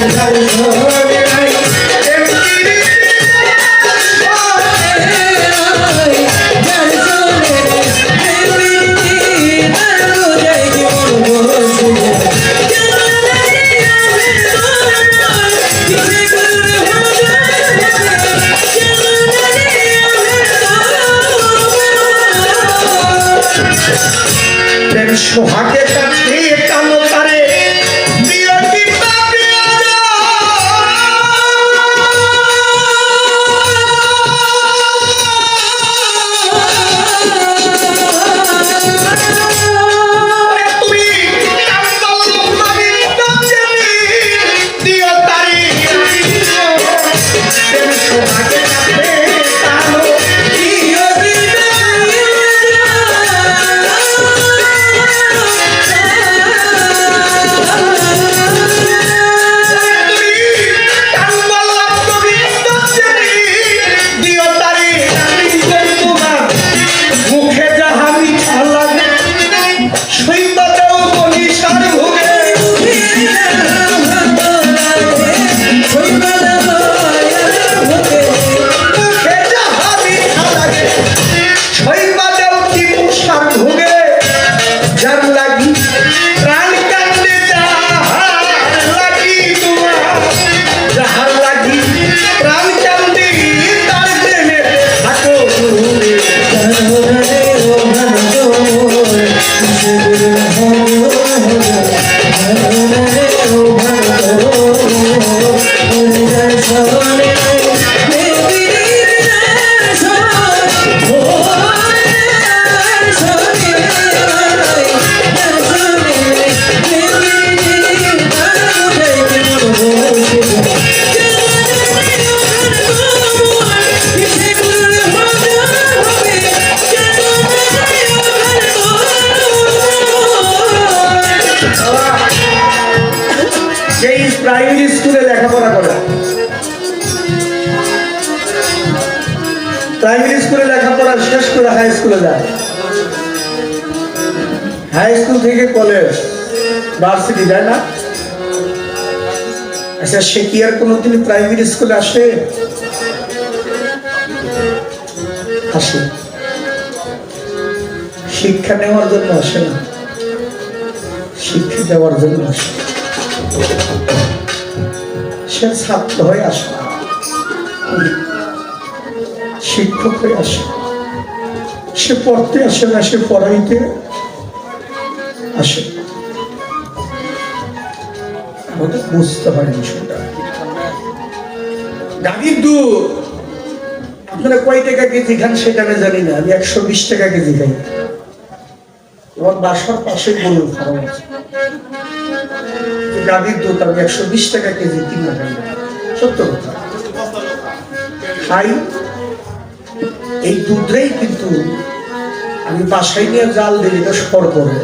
Thank you. Oh, করে high স্কুলে যায়। হাই স্কুল থেকে কলেজ ভার্সিটি যায় না? আচ্ছা সে কি আর কোনোদিন প্রাইমারি স্কুলে আসে? আসে। শিক্ষা নেওয়ার জন্য আসে না। শিক্ষা দেওয়ার জন্য আসে। সে ছাত্র হয়ে আসে শিক্ষক হয়ে আসে সে পড়তে আসে না, সে পড়াইতে আসে। বুঝতে গাড়ির দুধ, আপনারা কয় টাকা কেজি খান সেটা আমি জানি না, আমি একশো বিশ টাকা কেজি খাই। আমার বাসার পাশে গরুর ফার্ম আছে। গাভীর দুধ, আমি একশো বিশ টাকা কেজি কিনা খাই। সত্য কথা। খাই, এই দুধটাই কিন্তু আমি বাসায় নিয়ে জাল দিই এটা সর করে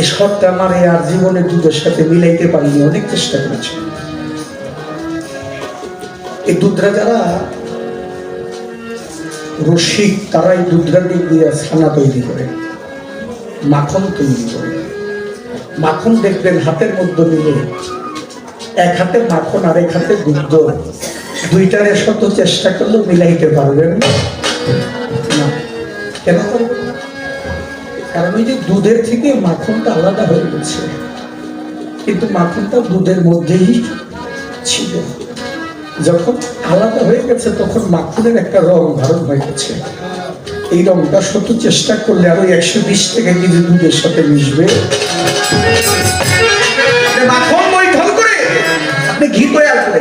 এই সরটা আমার আর জীবনের দুধের সাথে মিলাইতে পারিনি, অনেক চেষ্টা করেছি। এই দুধরা যারা, রসিক তারা এই দুধরা দিক দিয়ে ছানা তৈরি করে। মাখন তৈরি করে। মাখন দেখবেন হাতের মধ্যে নিলে এক হাতে মাখন আর এক হাতে দুধ দুইটারে শত চেষ্টা করলেও মিলাইতে পারবেন না। কেন কারণ ওই যে দুধের থেকে মাখনটা আলাদা হয়ে গেছে। কিন্তু মাখনটা দুধের মধ্যেই ছিল। যখন আলাদা হয়ে গেছে, তখন মাখনের একটা রং ধারণ হয়ে গেছে। এই রংটা শত চেষ্টা করলে আরও একশো বিশ টাকা কেজি দুধের সাথে মিশবে। মাখন বৈঠল করে, আপনি ঘি তৈরি করে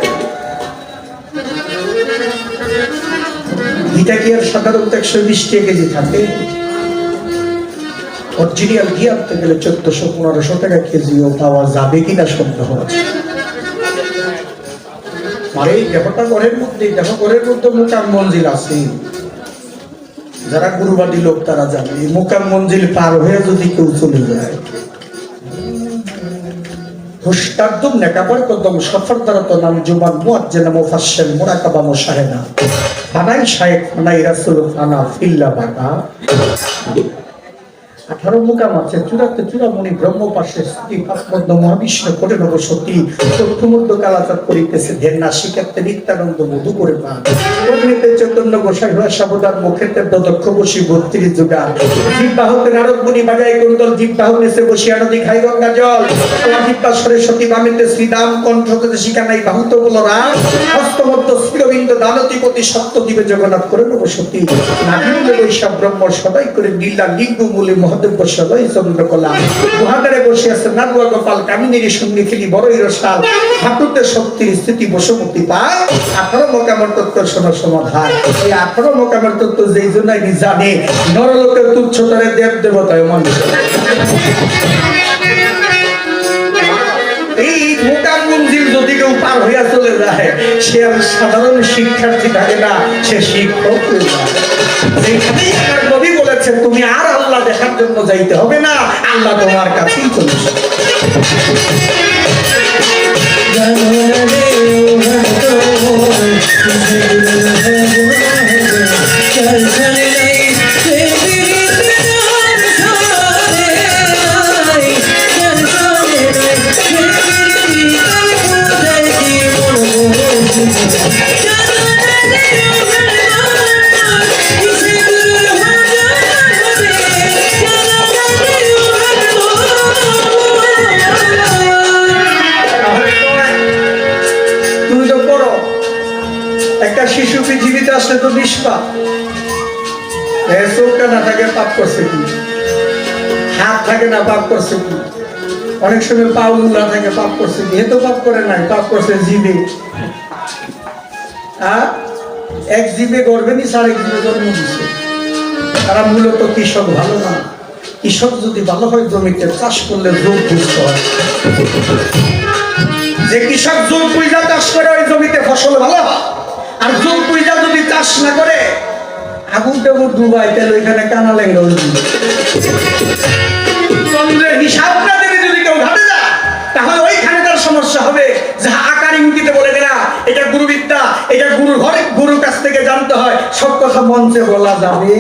কি আর সাধারণত একশো বিশ কেজি থাকে। অরিজিনাল ঘি আনতে গেলে চোদ্দশো, পনেরোশো টাকা কেজিও পাওয়া যাবে কিনা সন্দেহ আছে। আর এই দেহটা ঘরের মধ্যে দেহ ঘরের মধ্যে মোকাম মঞ্জিল আছে। যারা গুরুবাদী লোক, তারা জানে, এই মোকাম মঞ্জিল পার হয়ে যদি কেউ চলে যায় হুস্তাদ্দুম নেকাবার কদম সফর দ্বারত নাম জুবান মুয়াজ্জিনা মুফাসসিল মুরাকাবা মুশাহিদা। ফানাই শায়েখ ফানাই রাসুল ফানা ফিল্লা বাকা আঠারো মুকাম আছে চূড়াতে চূড়ামণি ব্রহ্ম পাশে স্ত্রী ভাস্মদ্য মহাবিষ্ণু করে নব সতী চক্ষুমুদ্দ কালাচার করিতেছে ধেন্না শিখাতে নিত্যানন্দ মধু করে চৈতন্য গোসাই হয়ে সাবধান মুখেতে দক্ষ বসি জিব্বাহতে নারদ মুনি কুন্দল জিব্বাহ নেসে বসি আনদি খাই গঙ্গা জল। বামিতে শিখা নাই বাহুত বল রাম দানতিপতি সত্য দিবে জগন্নাথ করে নব সতী। নাভিলে বৈশাখ ব্রহ্ম সদাই করে নীলা লিঙ্গ মূলে চন্দ্রকলা। গুহাগারে বসে আছে নাগুয়া গোপাল কামিনীর সঙ্গে খেলি বড়ই রসাল। শক্তির স্থিতি পায়। আঠারো মোকামের তত্ত্ব সমাধান। এই আঠারো মোকামের তত্ত্ব যেই জন্য আমি জানি, নরলোকের তুচ্ছতরে দেব দেবতায় মানুষ। যদি কেউ পার হইয়া চলে যায়, সে আর সাধারণ শিক্ষার্থী থাকে না, সে শিক্ষক জন্য যাইতে হবে না আল্লাহ তোমার কাছেই চলে আসবে। শিশু পৃথিবীতে আসলে তো নিষ্পাপ। চোখটা না থাকে, পাপ করছে কি? হাত থাকে না, পাপ করছে কি? অনেক সময় উল্লা থাকে, পাপ করছে কি? তো পাপ করে নাই, পাপ করছে জীবে। এক জীবে গর্বে নি সাড়ে জীবে জন্ম দিছে তারা মূলত কৃষক, ভালো না। কৃষক যদি ভালো হয় জমিতে, চাষ করলে রোগ বুঝতে হয়। যে কৃষক জোর পুইজা চাষ করে ওই জমিতে ফসল ভালো হয় আর জোর পুইজা যদি চাষ না করে? আগুন টাগুন ডুবাই তাহলে ওইখানে কানা লেগে চন্দ্রের হিসাব না দিলে যদি কেউ ঘাটে যায়, তাহলে ওইখানে তার সমস্যা হবে। যাহা আকার ইঙ্গিতে বলে দিলা এটা গুরুবিদ্যা, এটা গুরু ঘরে গুরুর কাছ থেকে জানতে হয়। সব কথা মঞ্চে বলা যাবে।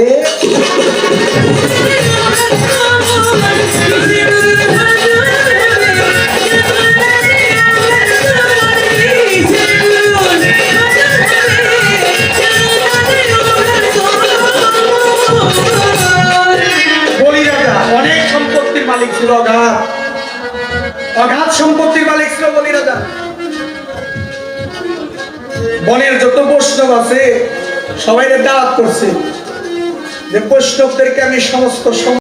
মালিক ছিল অগাধ। অগাধ সম্পত্তির মালিক ছিল বলি রাজা। বনের যত বৈষ্ণব আছে সবাই দাওয়াত করছে যে বৈষ্ণবদেরকে আমি সমস্ত সম-